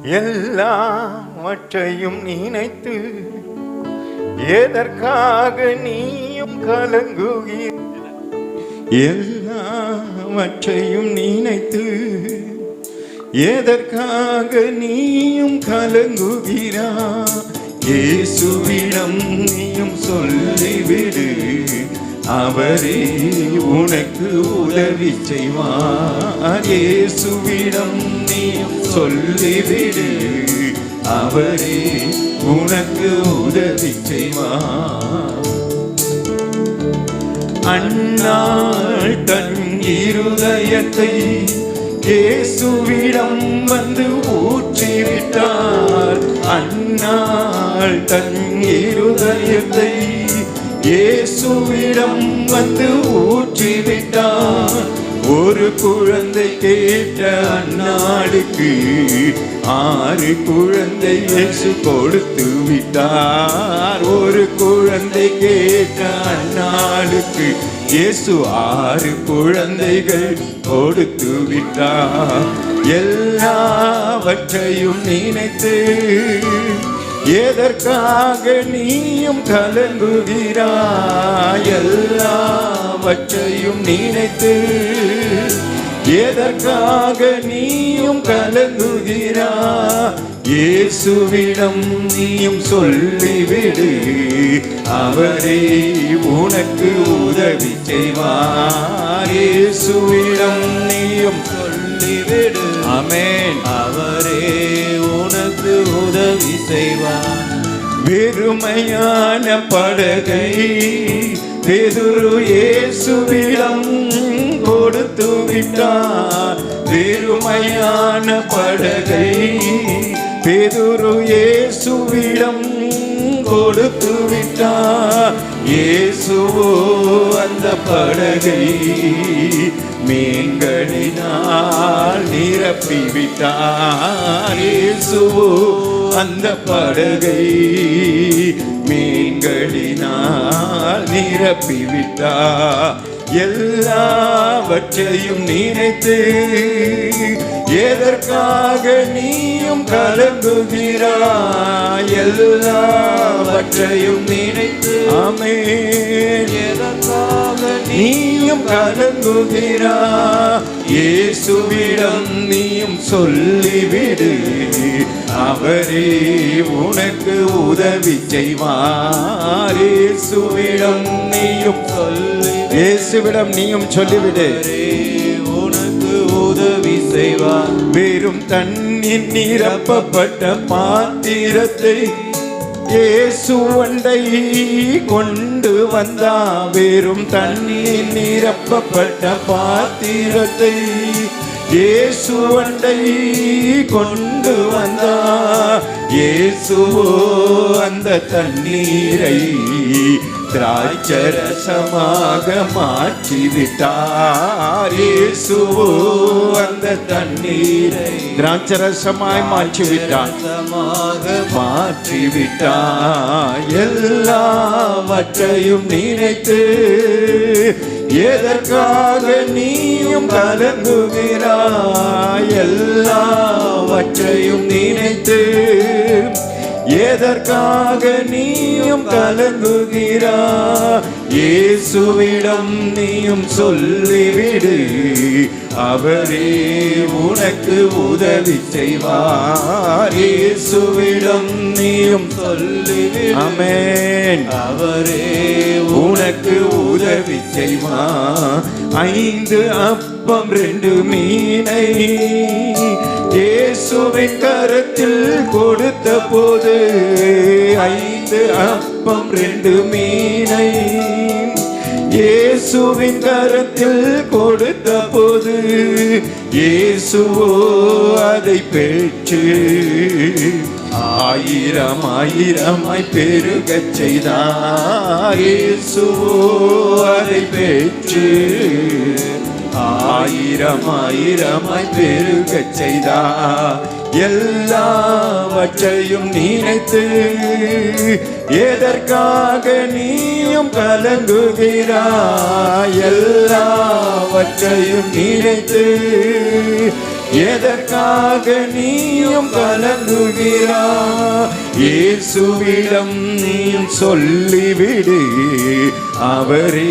எல்லாவற்றையும் நினைத்து எதற்காக நீயும் கலங்குகிற எல்லாவற்றையும் நினைத்து எதற்காக நீயும் கலங்குகிறா? இயேசுவிடம் நீயும் சொல்லிவிடு. அவரே உனக்கு உதவி செய்வார். இயேசுவிடம் நீ சொல்லிவிடு. அவரே உனக்கு உதவி செய்வார். அண்ணாள் தன் இருதயத்தை இயேசுவிடம் வந்து ஊற்றிவிட்டார். அண்ணாள் தன் இருதயத்தை இயேசுவிடம் வந்து ஊற்றிவிட்டான் ஒரு குழந்தை கேட்ட அந்நாளுக்கு ஆறு குழந்தை இயேசு கொடுத்து விட்டார். ஒரு குழந்தை கேட்ட அந்நாளுக்கு இயேசு ஆறு குழந்தைகள் கொடுத்து விட்டார். எல்லாவற்றையும் நினைத்து எதற்காக நீயும் கலங்குகிறாய் எல்லாவற்றையும் நினைத்து? எதற்காக நீயும் கலங்குகிறாய்? இயேசுவிடம் நீயும் சொல்லிவிடு அவரே உனக்கு உதவி செய்வார். இயேசுவிடம் நீயும் சொல்லிவிடு. அமேன் செய்வார். வெறுமையான படகை பெதுரு இயேசுவிடம் கொடுத்து விட்டார். வெறுமையான படகை பெதுரு இயேசுவிடம் கொடுத்து விட்டார். இயேசுவோ அந்த படகை மீன்களினால் நிரப்பி விட்டார் இயேசுவோ அந்த படகை மீன்களினால் நிரப்பி விட்டார் எல்லாவற்றையும் நினைத்து எதற்காக நீயும் கலங்குகிறாய்? எல்லாவற்றையும் நினைத்து ஆமே எதற்காக நீயும் கலங்குகிறா இயேசுவிடம் நீயும் சொல்லிவிடு. அவரே உனக்கு உதவி செய்வார். இயேசுவிடம் நீயும் சொல்லி. இயேசுவிடம் நீயும் சொல்லிவிடு. உனக்கு உதவி செய்வார். வெறும் தண்ணீர் நிரப்பப்பட்ட பாத்திரத்தை இயேசுவண்டை கொண்டு வந்தா. வெறும் தண்ணீர் நிரப்பப்பட்ட பாத்திரத்தை இயேசுவண்டை கொண்டு வந்தா. இயேசுவோ அந்த தண்ணீரை திராட்சரசமாக மாற்றிவிட்டார். இயேசுவோ அந்த தண்ணீரை திராட்சரசமாய் மாற்றிவிட்டார். மாற்றிவிட்டார். எல்லாவற்றையும் நினைத்து எதற்காக நீயும் கலங்குகிறாய்? எல்லாவற்றையும் நினைத்து எதற்காக நீயும் கலங்குகிறா? இயேசுவிடம் நீயும் சொல்லிவிடு. அவரே உனக்கு உதவி செய்வார். இயேசுவிடம் நீயும் சொல்லிவிடு. ஆமென். அவரே உனக்கு உதவி செய்வா ஐந்து அப்பம் ரெண்டு மீனை இயேசுவின் கரத்தில் கொடுத்த போது ஐந்து அப்பம் ரெண்டு மீனை இயேசுவின் கரத்தில் கொடுத்த போது இயேசுவோ அதை பெற்று ஆயிரம் ஆயிரமாய் பெருகச் செய்தார். இயேசுவோ அதை பெற்று பெற்று ஆயிரம் ஆயிரமாய் பெருகச் செய்தா. எல்லாவற்றையும் நினைத்து எதற்காக நீயும் கலங்குகிறா? எல்லாவற்றையும் நினைத்து எதற்காக நீயும் கலங்குகிறாய் இயேசுவிடம் நீயும் சொல்லிவிடு. அவரே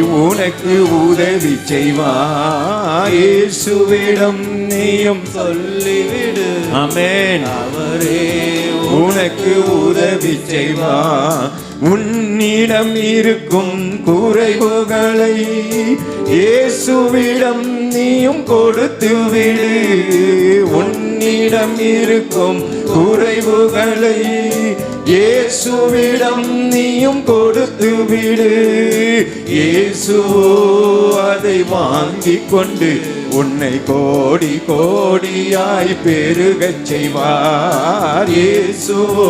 உனக்கு உதவி செய்வார் இயேசுவிடம் நீயும் சொல்லிவிடு. அமேன் அவரே உனக்கு உதவி செய்வார் உன்னிடம் இருக்கும் குறைவுகளை இயேசுவிடம் நீயும் கொடுத்து விடு உன்னிடம் இருக்கும் குறைவுகளை இயேசுவிடம் நீயும் கொடுத்து விடு. இயேசுவோ அதை வாங்கி கொண்டு உன்னை கோடி கோடியாய் பெருகச் செய்வார். இயேசுவோ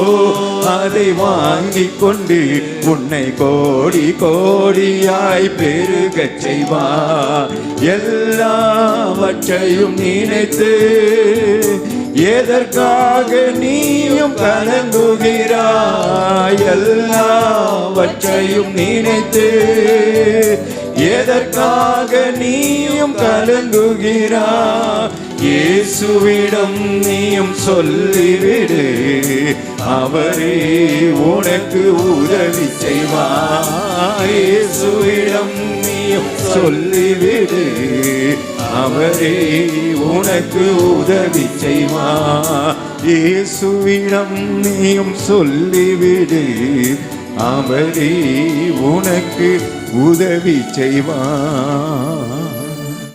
அதை வாங்கி கொண்டு உன்னை கோடி கோடியாய் பெருகச் செய்வார். எல்லாவற்றையும் நினைத்து எதற்காக நீயும் கலங்குகிறாய்? எல்லாவற்றையும் நினைத்து எதற்காக நீயும் கலங்குகிறாய்? இயேசுவிடம் நீயும் சொல்லிவிடு அவரே உனக்கு உதவி செய்வார். இயேசுவிடம் நீயும் சொல்லிவிடு அவரே உனக்கு உதவி செய்வா. இயேசுவிடம் நீயும் சொல்லிவிடு. அவரே உனக்கு உதவி செய்வார்